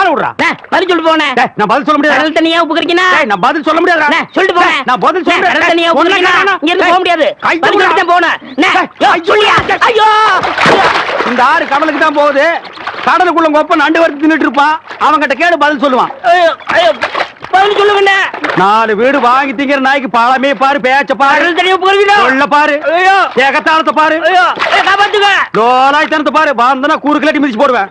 ஆள விடுறா. பதில் டேய், நான் பதில் சொல்ல முடியாது கடல் தண்ணியா உப்பு கறிக்கினா நான் பதில் சொல்ல முடியாது சொல்லிட்டு. நான் பதில் சொல்ல முடியாது. கடல் தண்ணியா உப்பு ஒண்ணும் கறிக்கினா வேணாம். இங்க இருந்து டேய், போக முடியாது. பதில். சொல்லிட்டு போனேன். ஐயோ! இந்த ஆறு கடலுக்கு தான் போகுது. கடலுக்குள்ள கொப்ப நண்டு வறுத்து தின்னுட்டு இருப்பான். அவன்கிட்ட கேடு பதில் சொல்லுவான். பதில் சொல்லுங்கண்ணே நாலு வீடு வாங்கி திங்கிற நாய்க்கு பழமே பாரு பேச்ச பாரு. சொல்ல பாரு. ஏகத்தாளத்தை பாரு. ஐயோ ஐயோ, காப்பாத்துங்க லோலாய் தனத்தை பாரு. பாந்தனா கூறு கிளட்டி மிதிச்சு போடுவேன்.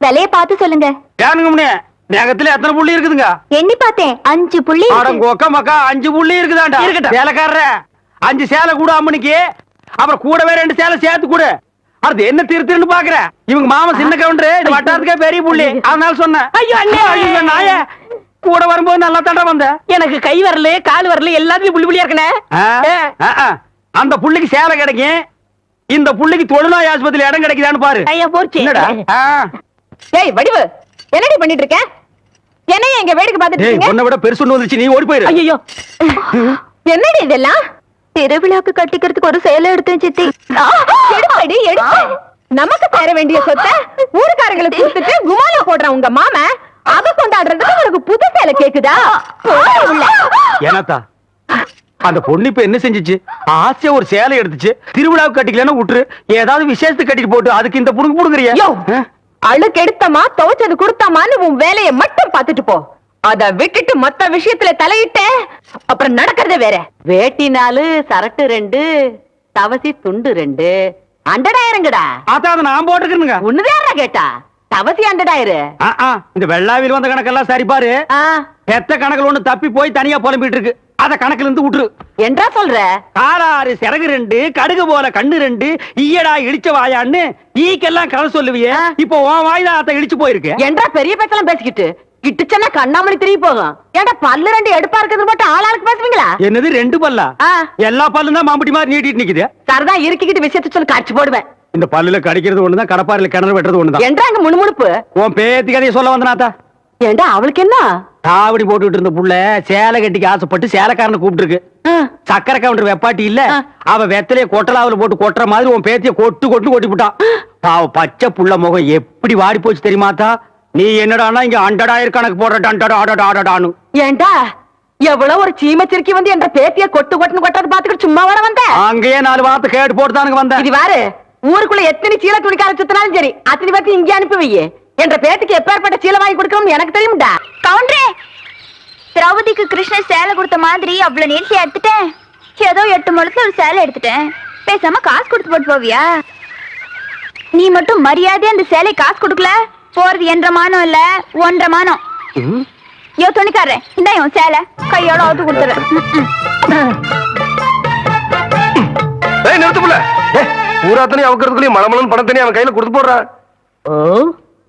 விலைய பார்த்து சொல்லுங்க. ஏனுங்க முன்னே? நேகத்துல எத்தனை புள்ளி இருக்குதுங்க? எண்ணி பார்த்தேன். அஞ்சு புள்ளி இருக்கு. அட கொக்க மக்கா அஞ்சு புள்ளி இருக்குதாண்டா? இருக்கட்டும். சேலைக்காரர அஞ்சு சேலை கூட அம்மனுக்கு அப்புறம் கூடவே ரெண்டு சேலை சேர்த்து கூட. அடுத்து என்ன திரு திருன்னு பாக்குற? இவங்க மாமா சின்ன கவுண்டரு இந்த வட்டாரத்துக்கே பெரிய புள்ளி. அதனால சொன்னேன் ஐயோ, அண்ணே. ஐயோ, நாயே. கூட வரும்போது நல்லா தாண்டா வந்த. எனக்கு கை வரல கால் வரல எல்லாத்துலயும் புள்ளி புள்ளியா இருக்கனே. அந்த புள்ளிக்கு சேலை கிடைக்கும். இந்த புள்ளிக்கு தொழுநோய் ஆஸ்பத்திரி இடம் கிடைக்குதான்னு பாரு. ஐயா போச்சு. ஏய் வடிவு என்னடி பண்ணிட்டு இருக்க என்னைய எங்க வேடிக்கை பார்த்துட்டு இருக்கீங்க? உன்னை விட பெருசு ஒண்ணு வந்துச்சு நீ ஓடி போயிரு. ஐயோ என்னடி இதெல்லாம்? திருவிழாக்கு கட்டிக்கிறதுக்கு ஒரு சேலை எடுத்தேன் சித்தி. எடுப்படி எடுப்பு. நமக்கு தர வேண்டிய சொத்தை ஊருக்காரங்களுக்கு கொடுத்துட்டு குமாலா போடுறான் உங்க மாம அத கொண்டாடுறதுக்கு உனக்கு புது சேலை கேக்குதா. ஏனாத்தா அந்த பொண்ணு இப்ப என்ன செஞ்சுச்சு? ஆசையா ஒரு சேலை எடுத்துச்சு திருவிழாவுக்கு கட்டிக்கலன்னா விட்டுரு. ஏதாவது விசேஷத்துக்கு கட்டிட்டு போட்டு அதுக்கு இந்த புடுங்க புடுங்குறியா? அழுக்கு எடுத்தமா துவைச்சது கொடுத்தாமான்னு உன் வேலைய மட்டும் பார்த்துட்டு போ. அத விட்டுட்டு மத்த விஷயத்துல தலையிட்ட அப்புறம் நடக்கிறதே வேற. வேட்டி நாலு சரட்டு ரெண்டு தவசி துண்டு ரெண்டு. அண்டடாயிரங்கடா. அதான் அதை நான் போட்டுக்கிறேனுங்க ஒண்ணுதான் கேட்டா? தவசி அண்டடாயிரு. ஆ, ஆ, இந்த வெள்ளாவில் வந்த கணக்கெல்லாம் சரி பாரு ஆ, பெத்த கணக்குல ஒண்ணு தப்பி போய் தனியா புலம்பிட்டு இருக்கு. அத கணக்குல இருந்து விட்டுரு என்றா சொல்ற? காராறு சிறகு ரெண்டு கடுகு போல கண்ணு ரெண்டு ஈயடா இடிச்ச வாயான்னு ஈக்கெல்லாம் கதை சொல்லுவியே. இப்போ உன் வாயில அத்த இடிச்சு போயிருக்கு. என்றா பெரிய பேச்செல்லாம் பேசிக்கிட்டு கிட்டுச்சன்னா கண்ணாமணி திரும்பி போகும். ஏன்டா பல்லு ரெண்டு எடுப்பா இருக்கிறது மட்டும் ஆளாளுக்கு பேசுவீங்களா? என்னது ரெண்டு பல்லா. எல்லா பல்லும் தான் மாம்பட்டி மாதிரி நீட்டிட்டு நிக்குது. சரதா இருக்கிக்கிட்டு விஷயத்த சொல்லி காட்சி போடுவேன். இந்த பல்லுல கடிக்கிறது ஒண்ணுதான் கடப்பாறையில கிணறு வெட்டுறது ஒண்ணுதான். என்றா அங்க முணுமுணுப்பு. உன் பேத்தி கதையை சொல்ல வந்தனாத்தா ஏண்டா அவளுக்கு என்ன? காவடி போட்டுட்டு இருந்த புள்ள சேலை கட்டிக்கு ஆசைப்பட்டு சேலைக்காரனை கூப்பிட்டு இருக்கு சக்கரை கவுண்டர் வெப்பாட்டி இல்ல. அவ வெத்தலைய கொட்டலாவுல போட்டு கொட்டுற மாதிரி உன் பேத்திய கொட்டு கொட்டு கொட்டி விட்டான் பாவ பச்சை புள்ள முகம் எப்படி வாடி போச்சு தெரியுமாத்தா நீ என்னடான்னா இங்க அண்டடாயிரம் கணக்கு போடுற டண்டடா அடடா அடடான்னு ஏண்டா? எவ்வளவு ஒரு சீமச்சிருக்கி வந்து என்ற பேத்திய கொட்டு கொட்டுன்னு கொட்டது பாத்துக்கிட்டு சும்மா வர வந்த? அங்கேயே நாலு வார்த்தை கேட்டு போட்டுதானுங்க வந்தேன் இது வாரு ஊருக்குள்ள எத்தனை சீல துணிக்கார சுத்தினாலும் சரி அத்தனை பேர்த்து இங்கே அனுப்பி வையே. என்ற பேத்துக்கு எப்பேற்பட்ட சீலை வாங்கி கொடுக்கணும்னு எனக்கு தெரியும்டா. கவுண்டரே திரௌபதிக்கு கிருஷ்ணர் சேலை கொடுத்த மாதிரி அவ்வளவு நீட்டி எடுத்துட்டேன். ஏதோ எட்டு முழத்துல ஒரு சேலை எடுத்துட்டேன். பேசாம காசு கொடுத்து போட்டு போவியா? நீ மட்டும் மரியாதையா அந்த சேலை காசு கொடுக்கல? போறது என்ற மானம் இல்ல ஒன்றரை மானம். யோ துணிக்காரன் இந்த உன் சேலை. கையோட அவுத்து கொடுத்துறேன். நிறுத்து புள்ள. பூராத்தனையும் அவுக்கிறதுக்குள்ளேயும் மலமலன்னு பணத்தனையும் அவன் கையில கொடுத்து போடுறான் ஓ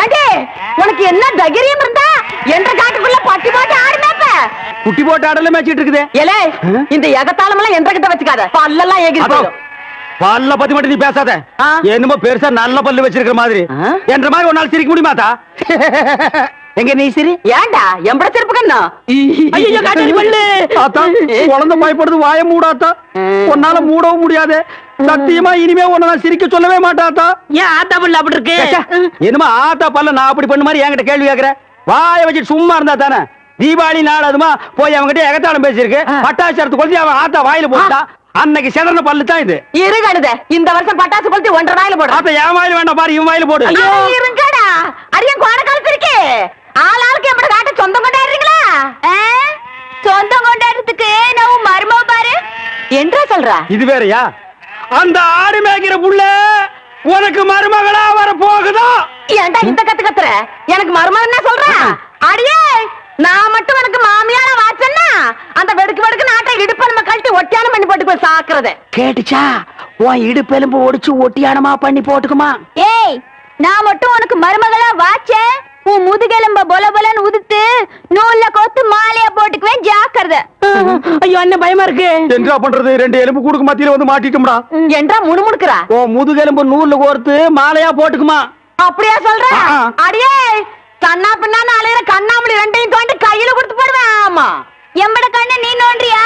ஏண்டி உனக்கு என்ன தைரியம் இருந்தா என்ற காட்டுக்குள்ள பட்டி போட்டு ஆடுனாப்ப குட்டி போட்டு ஆடல மேய்ச்சிட்டு இருக்குது. ஏலே இந்த எகத்தாளம் எல்லாம் என்ற கிட்ட வச்சுக்காத. பல்லெல்லாம் ஏகி அதோ, பல்ல பத்தி மட்டும் நீ பேசாத. என்னமோ பெருசா நல்ல பல்லு வச்சிருக்கிற மாதிரி? என்ற மாதிரி ஒரு நாள் சிரிக்க முடியுமாத்தா எங்க நீ சிரி ஏண்டா எம்பட செருப்பு கண்ணா? ஐயோ காட்டு பல்லு. ஆத்தா குழந்தை பயப்படுது வாய மூடாத்தா உன்னால மூடவும் முடியாது. சத்தியமா இனிமே உன்னை நான் சிரிக்க சொல்லவே மாட்டாத்தா ஏன் ஆத்தா பல்லு அப்படி இருக்கு? என்னமா ஆத்தா பல்ல நான் அப்படி பண்ண மாதிரி என்கிட்ட கேள்வி கேக்குற? வாய வச்சுட்டு சும்மா இருந்தா தானே? தீபாவளி நாள் அதுமா போய் அவன்கிட்ட எகத்தாளம் பேசியிருக்கு. பட்டாசரத்து கொளுத்தி அவன் ஆத்தா வாயில போட்டா அன்னைக்கு செதறன பல்லு தான் இது. இரு கழுத இந்த வருஷம் பட்டாசு கொளுத்தி ஒன்றரை நாயில போடுறேன் ஆத்தா என் வாயில வேண்டாம் பாரு இவன் வாயில போடு. இருங்கடா. அடியன் கோட காலத்து இருக்கு. சொல்ற? இது வேறயா? அந்த ஆடு மேய்க்கிற புள்ள உனக்கு மருமகளா வர போகுதா? ஏன்டா இந்த கத்து கத்துற? எனக்கு மருமகன் சொல்ற? அடியே நான் மட்டும் எனக்கு மாமியார வாச்சன்னா அந்த வெடுக்கு வெடுக்கு நாட்டை இடுப்ப நம்ம கழட்டி ஒட்டியானம் பண்ணி போட்டு போய் சாக்குறது. கேட்டுச்சா? உன் இடுப்பெலும்பு ஒடிச்சு ஒட்டியானமா பண்ணி போட்டுக்குமா? ஏய் நான் மட்டும் உனக்கு மருமகளா வாச்சேன். உன் முதுகெலும்ப பொல பொலன்னு உதுத்து நூல்ல கோத்து மாலையா போட்டுக்குவேன் ஜாக்கிரதை ஐயோ அண்ணன் பயமா இருக்கு. என்ன பண்றது? ரெண்டு எலும்பு கூடுக்கு மத்தியில வந்து மாட்டிட்டோம்டா. என்றா முணுமுணுக்குறா? ஓ முதுகெலும்பு நூல்ல கோர்த்து மாலையா போட்டுக்குமா? அப்படியா சொல்ற. அடியே கண்ணா பின்னான்னு அலையிற கண்ணாமணி ரெண்டையும் தோண்டி கையில கொடுத்து போடுவேன். ஆமா. எம்பட கண்ணு நீ நோண்டுறியா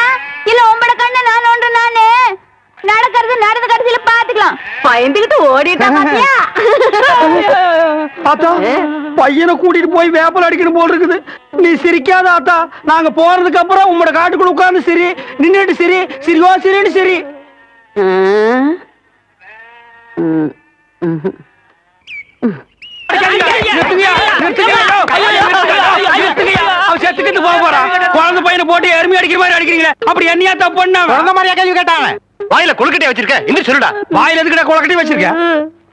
இல்ல உம்பட கண்ணு நான் நோண்டு நானு? நடக்கிறது நடந்த கடைசியில பாத்துக்கலாம். பயந்துகிட்டு ஓடிட்டா பாத்தியா? ஆத்தா பையனை கூட்டிட்டு போய் வேப்பல் அடிக்கணும் போல் இருக்குது. நீ சிரிக்காத ஆத்தா நாங்க போறதுக்கு அப்புறம் உங்களோட காட்டுக்குள்ள உட்கார்ந்து சிரி. நின்னுட்டு சிரி. சிரிவா சிரின்னு சிரி. செத்துக்கிட்டு போக போறான். குழந்தை பையனை போட்டு எருமை அடிக்கிற மாதிரி அடிக்கிறீங்களே. அப்படி என்னையா தப்பு பண்ண மாதிரியா கேள்வி கேட்டாங்க வாயில கொழுக்கட்டையை வச்சிருக்க. இன்னும் சொல்லுடா. வாயில எதுக்கிட்ட குளக்கட்டி வச்சிருக்க?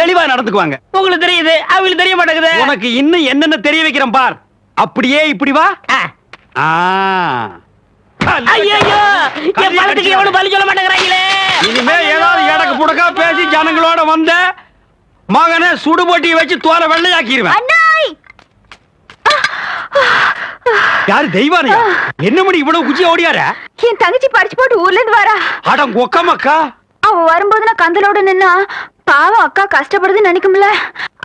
தெளிவா நடந்துக்குவாங்க. உங்களுக்கு தெரியுது அவங்களுக்கு தெரிய மாட்டேங்குது. உனக்கு இன்னும் என்னென்ன தெரிய வைக்கிறேன் பார். அப்படியே இப்படி வா. ஐயோ என் பழத்துக்கு எவனும் பலி சொல்ல மாட்டேங்கிறாங்களே? இனிமே ஏதாவது எடக்கு புடக்கா பேசி ஜனங்களோட வந்த மகனை சுடுபொட்டி வச்சு தோலை வெள்ளையாக்கிடுவேன் யாரு தெய்வானையா? என்ன மணி இவ்வளவு குச்சி ஓடியார? என் தங்கச்சி படிச்சு போட்டு ஊர்ல இருந்து வரா. அட கொக்கமக்கா அவ வரும்போது நான் கந்தலோட நின்னா பாவம் அக்கா கஷ்டப்படுதுன்னு நினைக்கும்ல.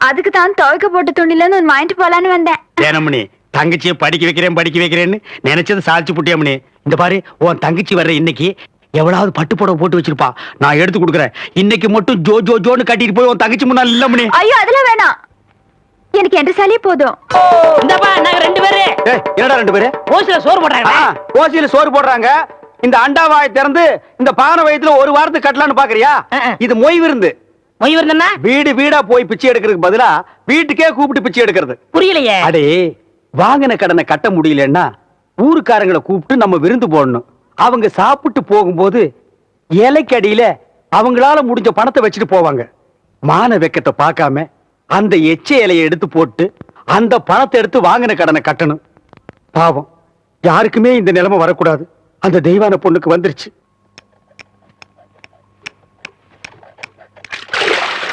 அதுக்கு தான் துவைக்க போட்ட துணில இருந்து ஒன்னு வாங்கிட்டு போலான்னு வந்தேன். ஏனமணி தங்கச்சியை படிக்க வைக்கிறேன் படிக்க வைக்கிறேன்னு நினைச்சது சாதிச்சு புட்டியாமணி இந்த பாரு உன் தங்கச்சி வர்ற இன்னைக்கு எவ்வளவு பட்டு புடவை போட்டு வச்சிருப்பா. நான் எடுத்து கொடுக்குறேன். இன்னைக்கு மட்டும் ஜோ ஜோ ஜோன்னு கட்டிட்டு போய் உன் தங்கச்சி முன்னாள் இல்லமணி ஐயோ அதெல்லாம் வேணாம். எனக்கு என்ற சாலியே போதும். இந்தப்பா நாங்க ரெண்டு பேரு. என்னடா ரெண்டு பேரு? ஓசில சோறு போடுறாங்க ஆ, ஓசியில சோறு போடுறாங்க. இந்த அண்டாவாயை திறந்து இந்த பானை வயத்துல ஒரு வாரத்துக்கு கட்டலான்னு பாக்குறியா. இது மொய் விருந்து. மொய் வருதுன்னா? வீடு வீடா போய் பிச்சை எடுக்கிறதுக்கு பதிலா வீட்டுக்கே கூப்பிட்டு பிச்சை எடுக்கிறது. புரியலையே. அடே வாங்கின கடனை கட்ட முடியலன்னா ஊருக்காரங்களை கூப்பிட்டு நம்ம விருந்து போடணும். அவங்க சாப்பிட்டு போகும்போது இலைக்கடியில அவங்களால முடிஞ்ச பணத்தை வச்சுட்டு போவாங்க. மான வெக்கத்தை பார்க்காம அந்த எச்ச இலையை எடுத்து போட்டு அந்த பணத்தை எடுத்து வாங்கின கடனை கட்டணும். பாவம். யாருக்குமே இந்த நிலைமை வரக்கூடாது. அந்த தெய்வான பொண்ணுக்கு வந்துருச்சு.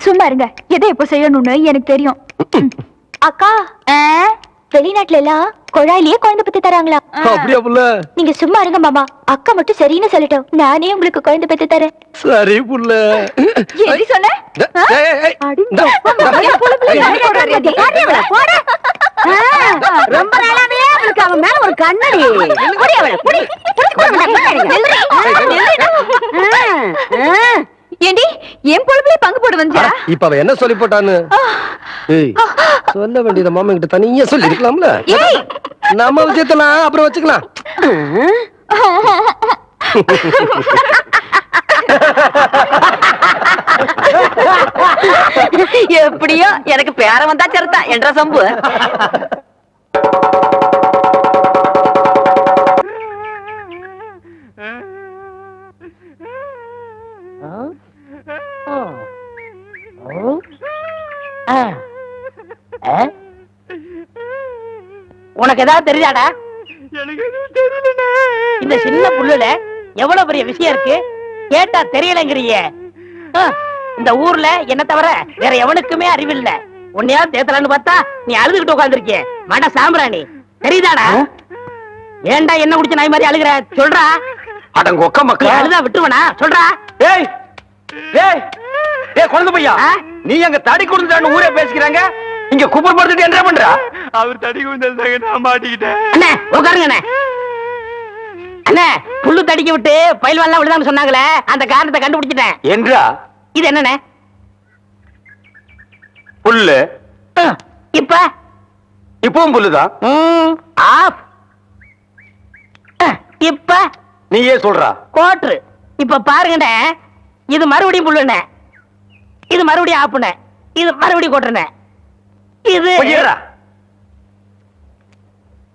சும்மா இருங்க எதை எப்போ செய்யணும்னு எனக்கு தெரியும். ம். அக்கா வெளிநாட்டுல எல்லாம் குழாயிலேயே குழந்தை பத்தி தராங்களா அப்படியா புள்ள? நீங்க சும்மா இருங்க மாமா. அக்கா மட்டும் சரின்னு சொல்லட்டும். நானே உங்களுக்கு குழந்தை பெத்து தரேன். சரி புள்ள. எப்படி சொன்ன? ரொம்ப நாளாவே அவளுக்கு அவன் மேல ஒரு கண்ணடி. புடி அவளை, புடி. புடிச்சு போடு ஏண்டி என் பொழுப்புல பங்கு போட வந்தியா? இப்ப அவ என்ன சொல்லி போட்டான்னு? சொல்ல வேண்டியத மாமா கிட்ட தனியா சொல்லி இருக்கலாம்ல நம்ம விஷயத்தெல்லாம் அப்புறம் வச்சுக்கலாம். எப்படியோ எனக்கு பேர வந்தா சரிதா என்ற சம்பு. உனக்கு ஏதாவது தெரியாடா இந்த சின்ன புல்லுல எவ்வளவு பெரிய விஷயம் இருக்கு? கேட்டா தெரியலங்கிறிய இந்த ஊர்ல என்ன தவிர வேற எவனுக்குமே அறிவில்ல. உன்னையாவது தேத்தலான்னு பார்த்தா நீ அழுதுகிட்டு உட்காந்துருக்கிய மட சாம்பிராணி. தெரியுதாடா? ஏன்டா என்ன குடிச்ச நாய் மாதிரி அழுகுற? சொல்றா. அடங்க ஒக்க நீ மக்கா அழுதா விட்டுருவனா? சொல்றா. ஏய் ஏய் ஏய் குழந்தை பையா? நீ அங்க தடி கொடுத்துட்டான்னு ஊரே பேசிக்கிறாங்க. இங்க குப்பர் படுத்துட்டு என்ன பண்றா? அவர் தடி குந்தல் நான் மாட்டிக்கிட்டேன். அண்ணே உட்காருங்க அண்ணே. அண்ணே புல்லு தடிக்க விட்டு பயில்வான்லாம் விழுதான்னு சொன்னாங்களே அந்த காரணத்தை கண்டுபிடிச்சிட்டேன். என்றா? இது என்னண்ணே? புல்லு. இப்ப? இப்பவும் புல்லுதான் ஆஃப் இப்ப? நீயே சொல்றா. கோட்ரு. இப்ப பாருங்கண்ணே இது மறுபடியும் புல்லுண்ணே. இது மறுபடியும் ஆப்புண்ணே. இது மறுபடியும் கோட்டுண்ணே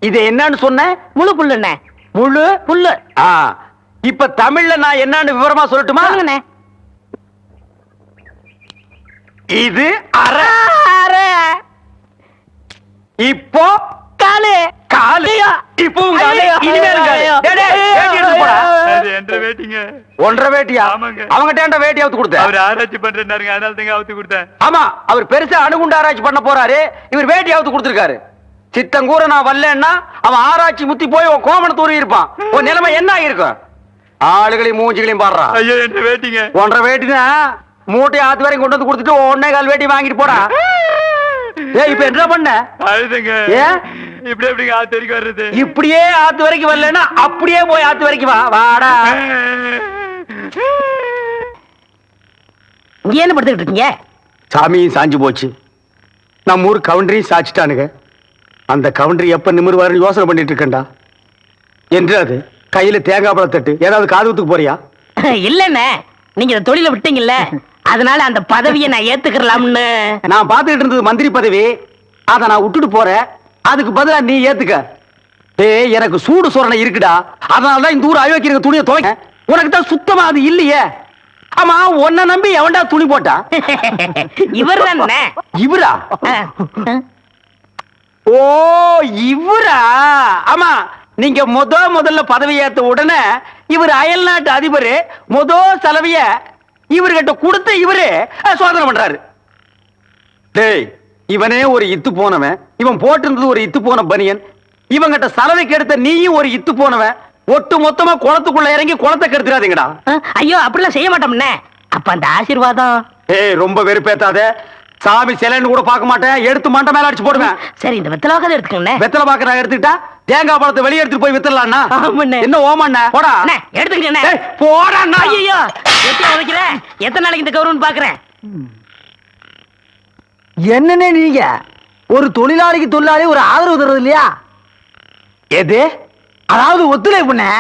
இது என்னன்னு சொன்ன? முழு புல்லுண்ணே முழு? புல்லு. இப்ப தமிழ்ல நான் என்னன்னு விவரமா சொல்லட்டுமா? இது அரை அரை, இப்போ காலு. காலு. ஐயோ. இப்பவும் காலு. ஐயோ. இனிமேல் வேட்டிங்க. ஒன்றரை வேட்டியா? ஆமாங்க. அவங்கிட்ட வேட்டி அவுத்து கொடுத்த? அவர் ஆராய்ச்சி பண்றாருங்க அதனால தாங்க அவுத்து கொடுத்தேன். ஆமா அவர் பெருசா அணுகுண்டு ஆராய்ச்சி பண்ண போறாரு. இவர் வேட்டி அவுத்து கொடுத்திருக்காரு. சித்தங்கூர நான் வரலன்னா அவன் ஆராய்ச்சி முத்தி போய் உன் கோமண தூரி இருப்பான். உன் நிலைமை என்ன ஆயிருக்கும் ஆளுகளையும் மூஞ்சிகளையும் பாடுறான் ஐயோ என்ற வேட்டிங்க? ஒன்றரை வேட்டினா மூட்டை ஆத்து வரைக்கும் கொண்டு வந்து கொடுத்துட்டு ஒன்னே கால் வேட்டி வாங்கிட்டு போடா. ஏய் இப்ப என்ன பண்ண? அழுதுங்க. ஏன்? இப்படி எப்படிங்க ஆத்து வரைக்கும் வர்றது? இப்படியே ஆத்து வரைக்கும் வரலன்னா அப்படியே போய் ஆத்து வரைக்கும் வா. வாடா. இங்க என்ன படுத்துக்கிட்டு இருக்கீங்க? சாமியும் சாஞ்சு போச்சு. நம்ம ஊர் கவுண்டரையும் சாச்சிட்டானுங்க. அந்த கவுண்டரி எப்ப நிமிருவாருன்னு யோசனை பண்ணிட்டு இருக்கேன்டா. என்று அது? கையில தேங்காய் பழத்தட்டு ஏதாவது காதுகுத்துக்கு போறியா? இல்லண்ணே நீங்க இந்த தொழில விட்டீங்கல்ல. அதனால அந்த பதவியை நான் ஏத்துக்கலாம்னு நான் பார்த்துக்கிட்டு இருந்தது மந்திரி பதவி. அதை நான் விட்டுட்டு போறேன். அதுக்கு பதிலா நீ ஏத்துக்க. ஏய் எனக்கு சூடு சொரணை இருக்குடா. அதனால தான் இந்த ஊர் அயோக்கிய துணியை துவைக்க. உனக்கு தான் சுத்தமா அது இல்லையே. ஆமா உன்னை நம்பி எவன்டா துணி போட்டா இவர்? தானே இவரா ஓ இவரா? ஆமா நீங்க முத முதல்ல பதவி ஏத்த உடனே இவர் அயல் நாட்டு அதிபர். முத செலவிய இவர்கிட்ட கொடுத்து இவரு சோதனை பண்றாரு. டேய் இவனே ஒரு இத்து போனவன். இவன் போட்டிருந்தது ஒரு இத்து போன பனியன். இவங்கிட்ட சலவை கெடுத்த நீயும் ஒரு இத்து போனவன். ஒட்டு மொத்தமா குளத்துக்குள்ள இறங்கி குளத்தை கெடுத்துறாதீங்கடா. ஐயோ அப்படிலாம் செய்ய மாட்டோம்ண்ணே அப்ப அந்த ஆசீர்வாதம்? ஏய் ரொம்ப வெறுப்பேத்தாத. சாமி சிலைன்னு கூட பார்க்க மாட்டேன். எடுத்து மண்டை மேல அடிச்சு போடுவேன். சரி இந்த வெத்தலாவது எடுத்துக்கண்ணே வெத்தலை பாக்க நான் எடுத்துக்கிட்டா தேங்காய் பழத்தை வெளியே எடுத்துட்டு போய் வித்துடலாம்னா. என்ன ஓமாண்ண? போடா. ஏய், போடா. ஐயோ எத்தனை உதைக்கிற? எத்தனை நாளைக்கு இந்த கௌரவம் பாக்குறேன் என்னன்னு நீங்க? ஒரு தொழிலாளிக்கு தொழிலாளி ஒரு ஆதரவு தர்றது இல்லையா? எது? அதாவது ஒத்துழைப்புண்ணே.